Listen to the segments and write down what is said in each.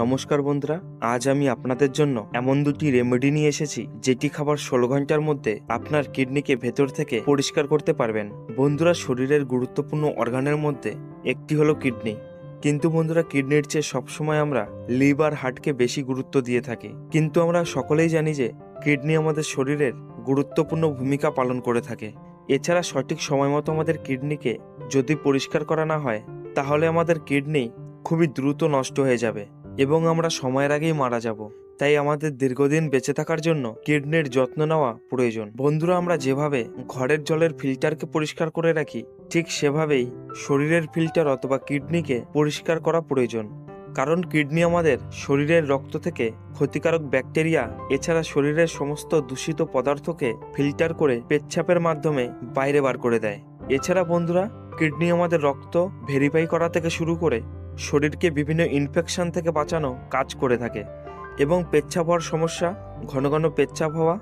নমস্কার বন্ধুরা, আজ আমি আপনাদের জন্য এমন দুটি রেমেডি নিয়ে এসেছি, যেটি খাবার ষোলো ঘণ্টার মধ্যে আপনার কিডনিকে ভেতর থেকে পরিষ্কার করতে পারবেন। বন্ধুরা, শরীরের গুরুত্বপূর্ণ অর্গানের মধ্যে একটি হলো কিডনি। কিন্তু বন্ধুরা, কিডনির চেয়ে সবসময় আমরা লিভার হার্টকে বেশি গুরুত্ব দিয়ে থাকি। কিন্তু আমরা সকলেই জানি যে, কিডনি আমাদের শরীরের গুরুত্বপূর্ণ ভূমিকা পালন করে থাকে। এছাড়া সঠিক সময় মতো আমাদের কিডনিকে যদি পরিষ্কার করা না হয়, তাহলে আমাদের কিডনি খুবই দ্রুত নষ্ট হয়ে যাবে। এবং আমরা সময়ের আগেই মারা যাব। তাই আমাদের দীর্ঘদিন বেঁচে থাকার জন্য কিডনির যত্ন নেওয়া প্রয়োজন। বন্ধুরা, আমরা যেভাবে ঘরের জলের ফিল্টারকে পরিষ্কার করে রাখি, ঠিক সেভাবেই শরীরের ফিল্টার অথবা কিডনিকে পরিষ্কার করা প্রয়োজন। কারণ কিডনি আমাদের শরীরের রক্ত থেকে ক্ষতিকারক ব্যাকটেরিয়া, এছাড়া শরীরের সমস্ত দূষিত পদার্থকে ফিল্টার করে পেচ্ছাপের মাধ্যমে বাইরে বার করে দেয়। এছাড়া বন্ধুরা, কিডনি আমাদের রক্ত ভেরিফাই করা থেকে শুরু করে শরীরকে বিভিন্ন ইনফেকশন থেকে বাঁচানো কাজ করে থাকে এবং পেচ্ছাপ হওয়ার সমস্যা, ঘন ঘন পেচ্ছাপ হওয়া,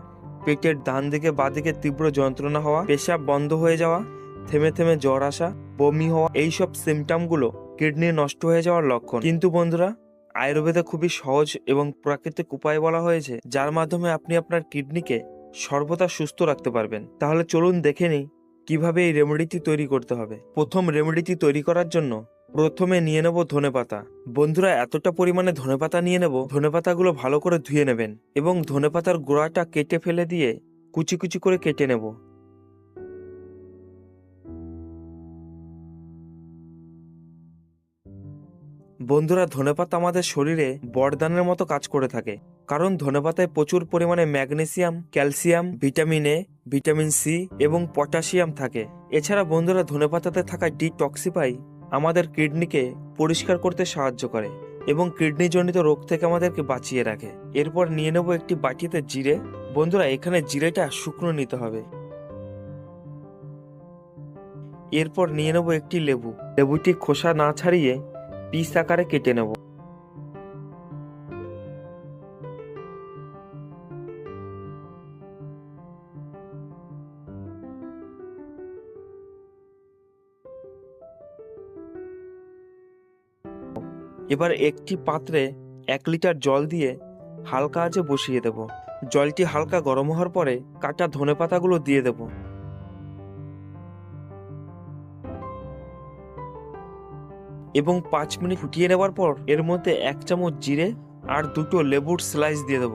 পেটের ডান দিকে বাঁ দিকে তীব্র যন্ত্রণা হওয়া, পেশাব বন্ধ হয়ে যাওয়া, থেমে থেমে জ্বর আসা, বমি হওয়া, এইসব সিমটমগুলো কিডনি নষ্ট হয়ে যাওয়ার লক্ষণ। কিন্তু বন্ধুরা, আয়ুর্বেদে খুবই সহজ এবং প্রাকৃতিক উপায় বলা হয়েছে, যার মাধ্যমে আপনি আপনার কিডনিকে সর্বদা সুস্থ রাখতে পারবেন। তাহলে চলুন দেখে নিই কীভাবে এই রেমেডিটি তৈরি করতে হবে। প্রথম রেমেডিটি তৈরি করার জন্য প্রথমে নিয়ে নেব ধনেপাতা। বন্ধুরা, এতটা পরিমাণে ধনেপাতা নিয়ে নেব, ধনেপাতাগুলো ভালো করে ধুয়ে নেবেন এবং ধনেপাতার গোড়াটা কেটে ফেলে দিয়ে কুচি কুচি করে কেটে নেব। বন্ধুরা, ধনেপাতা আমাদের শরীরে বরদানের মতো কাজ করে থাকে, কারণ ধনেপাতায় প্রচুর পরিমাণে magnesium, calcium, vitamin A, vitamin C এবং পটাশিয়াম থাকে। এছাড়া বন্ধুরা, ধনেপাতাতে থাকা ডিটক্সিফাই আমাদের কিডনিকে পরিষ্কার করতে সাহায্য করে এবং কিডনিজনিত রোগ থেকে আমাদেরকে বাঁচিয়ে রাখে। এরপর নিয়ে নেব একটি বাটিতে জিরে। বন্ধুরা, এখানে জিরেটা শুকনো নিতে হবে। এরপর নিয়ে নেব একটি লেবু। লেবুটি খোসা না ছাড়িয়ে পিস আকারে কেটে নেব। এবার একটি পাত্রে এক লিটার জল দিয়ে হালকা আঁচে বসিয়ে দেব। জলটি হালকা গরম হওয়ার পরে কাটা ধনে পাতাগুলো দিয়ে দেব। এবং পাঁচ মিনিট ফুটিয়ে নেওয়ার পর এর মধ্যে এক চামচ জিরে আর দুটো লেবুর স্লাইস দিয়ে দেব।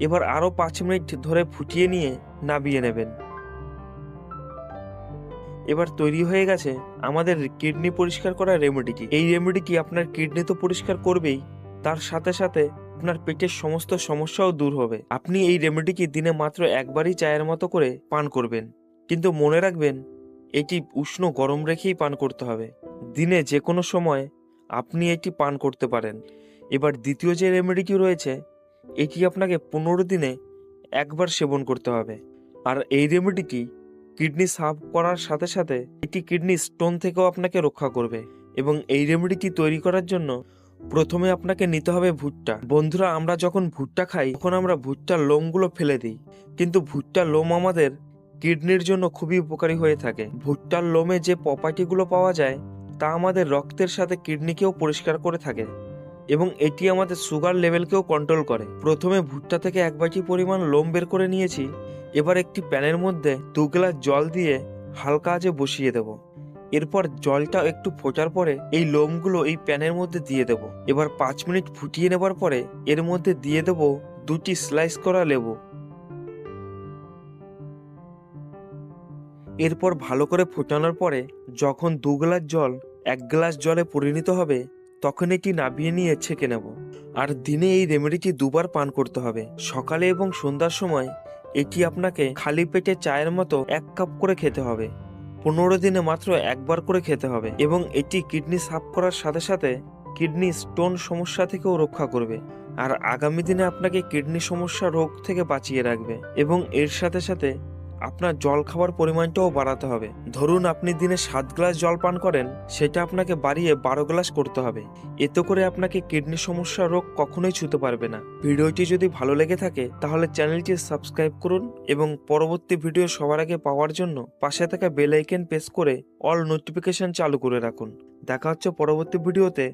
এবার আরও পাঁচ মিনিট ধরে ফুটিয়ে নিয়ে নাবিয়ে নেবেন। এবার তৈরি হয়ে গেছে আমাদের কিডনি পরিষ্কার করার রেমেডিটি এই রেমেডিটি আপনার কিডনি তো পরিষ্কার করবেই, তার সাথে সাথে আপনার পেটের সমস্ত সমস্যাও দূর হবে। আপনি এই রেমেডিটি দিনে মাত্র একবারই চায়ের মতো করে পান করবেন? কিন্তু মনে রাখবেন, এটি উষ্ণ গরম রেখেই পান করতে হবে। দিনে যে কোনো সময় আপনি এটি পান করতে পারেন। এবার দ্বিতীয় যে রেমেডিটি রয়েছে, এটি আপনাকে পনেরো দিনে একবার সেবন করতে হবে। আর এই রেমেডিটি কিডনি সাফ করার সাথে সাথে এটি কিডনি স্টোন থেকেও আপনাকে রক্ষা করবে এবং এই রেমেডিটি তৈরি করার জন্য প্রথমে আপনাকে নিতে হবে ভুট্টা। বন্ধুরা, আমরা যখন ভুট্টা খাই, তখন আমরা ভুট্টার লোমগুলো ফেলে দিই। কিন্তু ভুট্টার লোম আমাদের কিডনির জন্য খুবই উপকারী হয়ে থাকে। ভুট্টার লোমে যে প্রপার্টিগুলো পাওয়া যায়, তা আমাদের রক্তের সাথে কিডনিকেও পরিষ্কার করে থাকে এবং এটি আমাদের সুগার লেভেলকেও কন্ট্রোল করে। প্রথমে ভুট্টা থেকে এক বাটি পরিমাণ লোম বের করে নিয়েছি। এবার একটি প্যানের মধ্যে দু গ্লাস জল দিয়ে হালকা আঁচে বসিয়ে দেব। এরপর জলটা একটু ফোটার পরে এই লোমগুলো এই প্যানের মধ্যে দিয়ে দেব। এবার পাঁচ মিনিট ফুটিয়ে নেবার পরে এর মধ্যে দিয়ে দেব দুটি স্লাইস করা লেবু। এরপর ভালো করে ফোটানোর পরে যখন দু গ্লাস জল এক গ্লাস জলে পরিণত হবে, তখন এটি নাবিয়ে নিয়ে ছেঁকে নেব। আর দিনে এই রেমেডিটি দুবার পান করতে হবে। সকালে এবং সন্ধ্যার সময় এটি আপনাকে খালি পেটে চায়ের মতো এক কাপ করে খেতে হবে। পনেরো দিনে মাত্র একবার করে খেতে হবে এবং এটি কিডনি সাফ করার সাথে সাথে কিডনি স্টোন সমস্যা থেকেও রক্ষা করবে আর আগামী দিনে আপনাকে কিডনি সমস্যা রোগ থেকে বাঁচিয়ে রাখবে এবং এর সাথে সাথে আপনার জল খাবার পরিমাণটাও বাড়াতে হবে। ধরুন আপনি দিনে সাত গ্লাস জল পান করেন, সেটা আপনাকে বাড়িয়ে বারো গ্লাস করতে হবে। এতে করে আপনাকে কিডনি সমস্যা রোগ কখনোই ছুতে পারবে না। ভিডিওটি যদি ভালো লেগে থাকে, তাহলে চ্যানেলটি সাবস্ক্রাইব করুন এবং পরবর্তী ভিডিও সবার আগে পাওয়ার জন্য পাশে থাকা বেল আইকন প্রেস করে অল নোটিফিকেশন চালু করে রাখুন। দেখা হচ্ছে পরবর্তী ভিডিওতে।